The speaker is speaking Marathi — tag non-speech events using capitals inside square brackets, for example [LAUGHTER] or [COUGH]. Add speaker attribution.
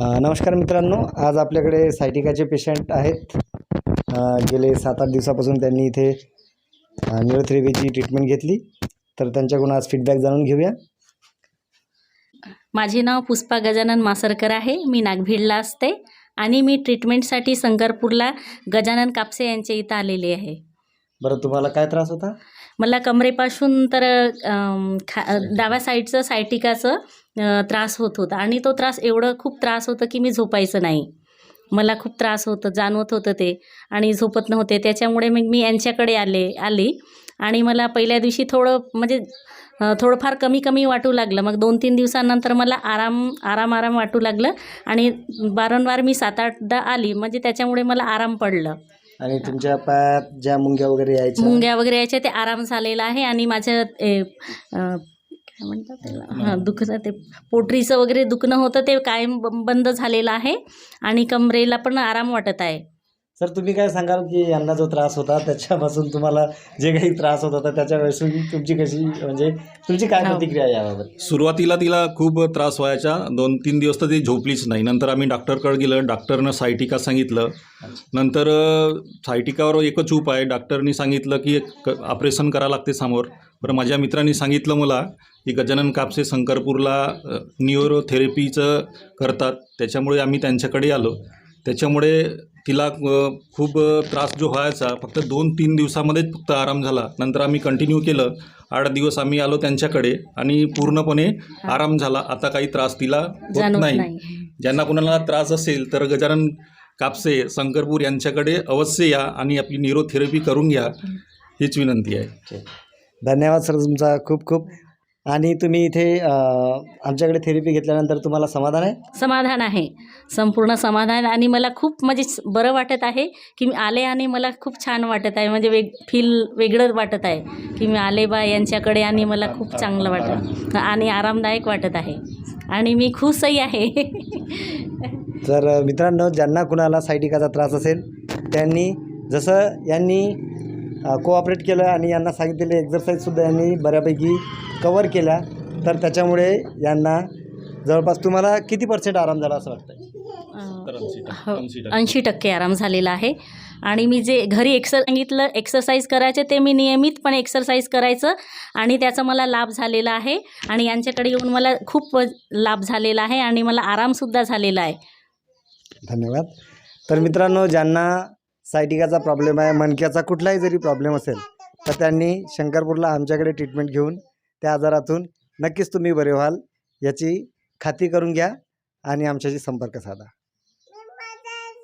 Speaker 1: नमस्कार मित्रांनो आज आपल्याकडे सायटिकाचे पेशंट आहेत. गेले सात आठ दिवसापासून त्यांनी इथे न्यूरोथेरपीची ट्रीटमेंट घेतली. तर त्यांच्याकडून आज फीडबॅक जाणून घेऊया.
Speaker 2: माझे नाव पुष्पा गजानन मासरकर आहे. मी नागभीडला असते आणि मी ट्रीटमेंटसाठी संगरपूरला गजानन कापसे यांच्या इथं आलेले आहे.
Speaker 1: बरं तुम्हाला काय त्रास होता?
Speaker 2: मला कमरेपासून तर अम, खा डाव्या साईडचं सायटिकाचं अ, त्रास होत होता. आणि तो त्रास एवढं खूप त्रास होतं की मी झोपायचं नाही. मला खूप त्रास होतं जाणवत होतं ते. आणि झोपत नव्हते. त्याच्यामुळे मग मी यांच्याकडे आले आली. आणि मला पहिल्या दिवशी थोडं म्हणजे अ, थोडंफार कमी कमी वाटू लागलं. मग दोन तीन दिवसानंतर मला आराम आराम आराम वाटू लागलं. आणि वारंवार मी सात आठदा आली. म्हणजे त्याच्यामुळे मला आराम पडलं.
Speaker 1: आणि तुमच्या पायात ज्या मुंग्या वगैरे यायच्या.
Speaker 2: मुंग्या वगैरे यायच्या ते आराम झालेला आहे. आणि माझं ए, अ, काय म्हणतात त्याला? हां दुखणं ते पोटरीचं वगैरे दुखणं होतं ते कायम ब- बंद झालेलं आहे. आणि कमरेला पण आराम वाटत आहे.
Speaker 1: सर तुम्ही काय सांगाल की यांना जो त्रास होता त्याच्यापासून तुम्हाला जे काही त्रास होत होता त्याच्यापासून तुमची कशी म्हणजे तुमची काय
Speaker 2: हो.
Speaker 1: प्रतिक्रिया आहे याबाबत?
Speaker 3: सुरुवातीला तिला खूप त्रास व्हायचा. दोन तीन दिवस तर ती झोपलीच नाही. नंतर आम्ही डॉक्टरकडे गेलं. डॉक्टरनं सायटिका सांगितलं. नंतर सायटिकावर एकच उपाय डॉक्टरनी सांगितलं की एक ऑपरेशन करावं लागते समोर. बरं माझ्या मित्रांनी सांगितलं मला की गजानन कापसे शंकरपूरला न्यूरोथेरपीचं करतात. त्याच्यामुळे आम्ही त्यांच्याकडे आलो. त्याच्यामुळे तिला खूप त्रास जो व्हायचा फक्त दोन तीन दिवसामध्येच फक्त आराम झाला. नंतर आम्ही कंटिन्यू केलं. आठ दिवस आम्ही आलो त्यांच्याकडे आणि पूर्णपणे आराम झाला. आता काही त्रास तिला होत नाही.
Speaker 2: नाही.
Speaker 3: ज्यांना कोणाला त्रास असेल तर गजानन कापसे शंकरपूर यांच्याकडे अवश्य या आणि आपली न्यूरोथेरपी करून घ्या. हीच विनंती आहे.
Speaker 1: धन्यवाद सर तुमचा खूप खूप आणि तुम्ही इथे अ, आमच्याकडे थेरपी घेतल्यानंतर तुम्हाला समाधान आहे?
Speaker 2: समाधान आहे. संपूर्ण समाधान आणि मला खूप म्हणजे स- बरं वाटत आहे की मी आले आणि मला खूप छान वाटत आहे. म्हणजे वेग फील वेगळं वाटत आहे की मी आले बा यांच्याकडे आणि मला खूप चांगलं वाटत आणि आरामदायक वाटत आहे. आणि मी खुशही आहे. [LAUGHS]
Speaker 1: तर मित्रांनो ज्यांना कुणाला सायटिकाचा त्रास असेल त्यांनी जसं यांनी कोऑपरेट केलं आणि यांना सांगितलेले एक्झरसाईजसुद्धा यांनी बऱ्यापैकी कवर केल्या. तर त्याच्यामुळे यांना जवळपास तुम्हाला किती पर्सेंट आराम झाला असं वाटतं.
Speaker 2: ऐंशी टक्के आराम झालेला आहे. आणि मी जे घरी एक्सर सांगितलं एक्सरसाइज करायचे ते मी नियमितपणे एक्सरसाइज करायचं आणि त्याचा मला लाभ झालेला आहे. आणि यांच्याकडे येऊन मला खूप लाभ झालेला आहे आणि मला आरामसुद्धा झालेला आहे.
Speaker 1: धन्यवाद. तर मित्रांनो ज्यांना सायटिकाचा प्रॉब्लेम आहे मणक्याचा कुठलाही जरी प्रॉब्लेम असेल तर त्यांनी शंकरपूरला आमच्याकडे ट्रीटमेंट घेऊन त्या आजारातून नक्कीच तुम्ही बरे व्हाल याची खात्री करून घ्या आणि आमच्याशी संपर्क साधा.